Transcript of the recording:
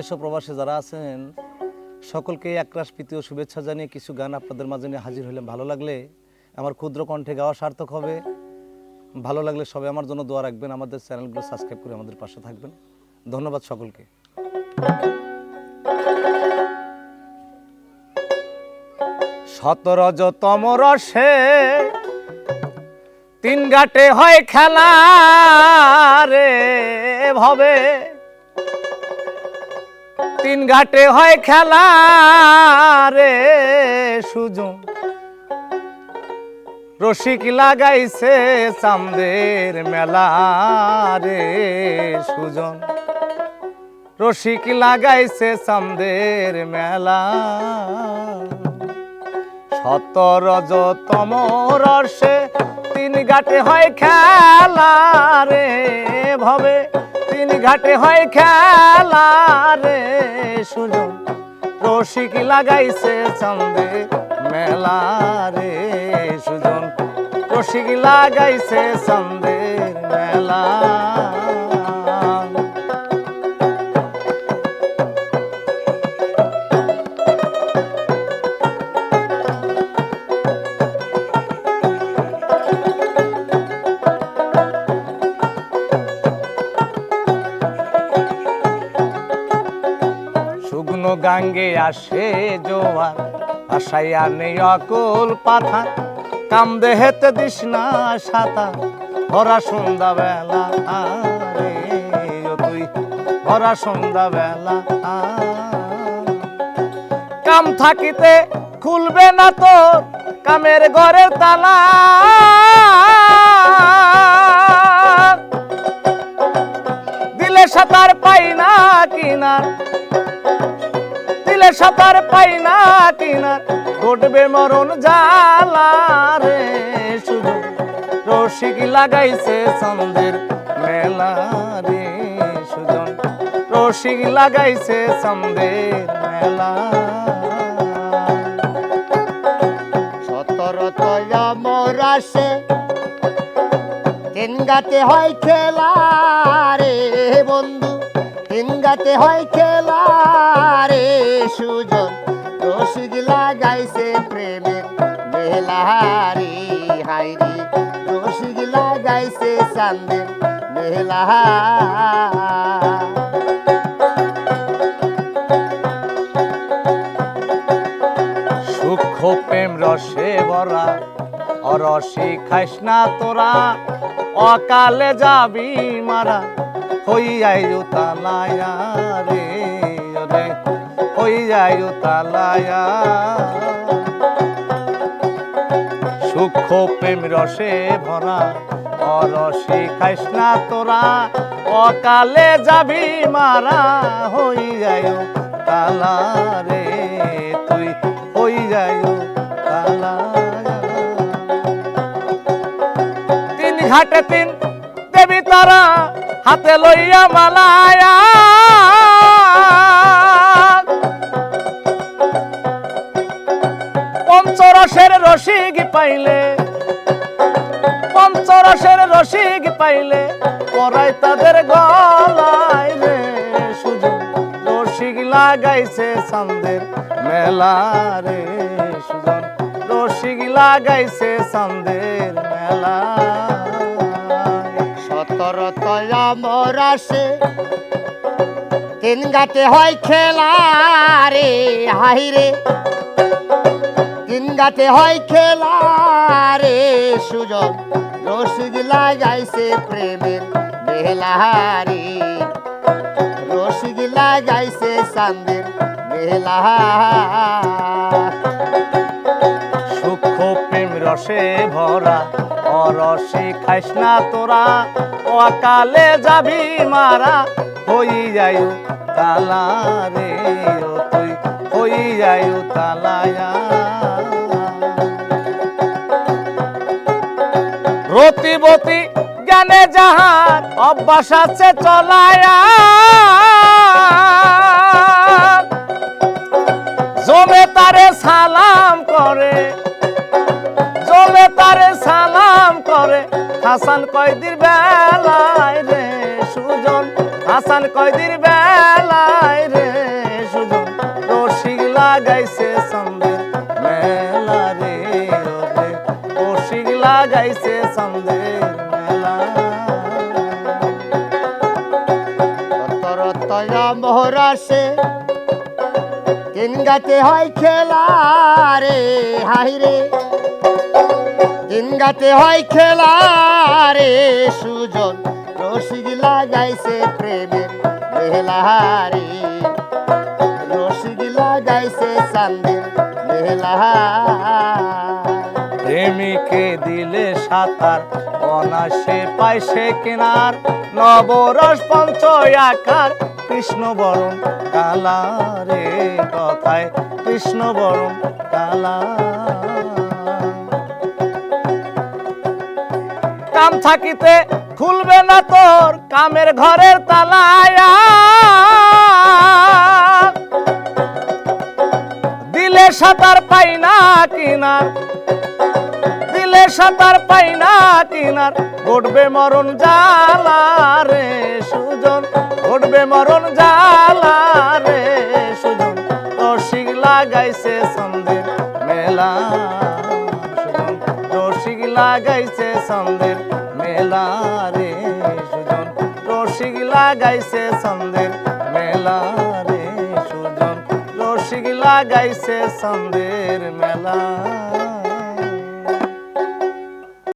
দেশ প্রবাসে যারা আছেন, সকলকে একরাশ প্রীতি ও শুভেচ্ছা জানিয়ে কিছু গান আপনাদের মাঝে নিয়ে হাজির হলাম ভালো লাগলে আমার ক্ষুদ্র কণ্ঠে গাওয়া সার্থক হবে। ভালো লাগলে সবাই আমার জন্য দোয়া রাখবেন। আমাদের চ্যানেলগুলো সাবস্ক্রাইব করে আমাদের পাশে থাকবেন। ধন্যবাদ সকলকে। সতরজতম রসে তিন ঘাটে হয় খেলা রে ভবে। তিন ঘাটে হয় খেলা রে সুজন। রসিক লাগাইছে চামদের মেলা রে সুজন। রসিক লাগাইছে চামদের মেলা। সতরজতম রসে তিন ঘাটে হয় খেলা ঘাটে হয় খেলা রে সুজন। রসিক লাগাইছে চন্দে মেলা রে সুজন। রসিক লাগাইছে চান্দের মেলা গাঙ্গে আসে জোয়ার আশাই আনে অকুল পাথা কাম দেহেতে দিস না সাতা ভরা সন্ধ্যা বেলা তুই, ভরা সন্ধ্যা বেলা কাম থাকিতে খুলবে না তোর কামের ঘরের তালা। দিলে সাঁতার পাই না কিনার দিলে সাঁতার পাই না কিনার ঘটবে মরণ জালা রে, শুধু রসিক লাগাইছে চন্দ্রের মেলা রে, সুজন। রসিক লাগাইছে চন্দ্রের মেলা। সতরতয় মরাসে তিন গাতে হয় খেলা রে, বন্ধু। তিন হয় খেলা সুজন। রসিক লাগাইছে প্রেমের মেলা রে হাইরি রসিক লাগাইছে চান্দের মেলা সূক্ষ্ম প্রেম, রসে ভরা, অরসি খাইস না তোরা, অকালে যাবি মারা। হইয়াই তালায়া রে রে। হইয়াই তালায়া। সূক্ষ্ম প্রেম রসে ভরা, অরসি খাইস না তোরা। অকালে যাবি মারা হই যায় তালা রে। তুই হই যায় তালা। তিন ঘাটে তিন দেবী তারা হাতে লইয়া মালায়া। পঞ্চরসের রসিক পাইলে, পঞ্চরসের রসিক পাইলে পরাই তাদের গলায় রে সুজন রসিক লাগাইছে চান্দের মেলা রে সুজন। রসিক লাগাইছে চান্দের মেলা সতরতয় মরাসে তিন গাতে হয় খেলা রে হাইরে তিন গাতে হয় খেলা রে, সুজন রসিক লাগাইছে প্রেমের বেলা রে। রসিক লাগাইছে চান্দের বেলা সূক্ষ্ম প্রেম, রসে ভরা, অরসে খাইস না তোরা। অকালে যাবি মারা, হই যাই তালা রে তুই হই যাই তালায়া রতিবতী জ্ঞানে যাহার অভ্যাস আছে চলায়া। হাসান কয়দির বেলায় রে সুজন? হাসান কয়দির বেলায় রে সুজন? রশি লাগাইছে সন্দে মেলা রে রশি লাগাইছে সন্দে মেলা। তরতয়া মোহরাসে তিন গাতে হয় খেলা রে, হাই রে। তিন গাতে হয় খেলা রে সুজন, রসিক লাগাইছে প্রেমের বেলা রে লাগাইছে চান্দের বেলা প্রেমিকে দিলে সাঁতার অনাসে পাইছে কিনার। নবরস পঞ্চয়াকার কৃষ্ণ বরণ কালা রে কথায়, কৃষ্ণ বরণ কালা থাকিতে খুলবে না তোর কামের ঘরের তালায়া দিলে সাঁতার পাই না কিনার, দিলে সাঁতার পাই না কিনার, ঘটবে মরণ জালা রে সুজন, ঘটবে মরণ জালা রে সুজন। রসিক লাগাইছে সন্দের মেলা সুজন। রসিক লাগাইছে সন্দের মেলা রে সুজন রসিক লাগাইছে সন্দের মেলা রে সুজন রসিক লাগাইছে সন্দের মেলা।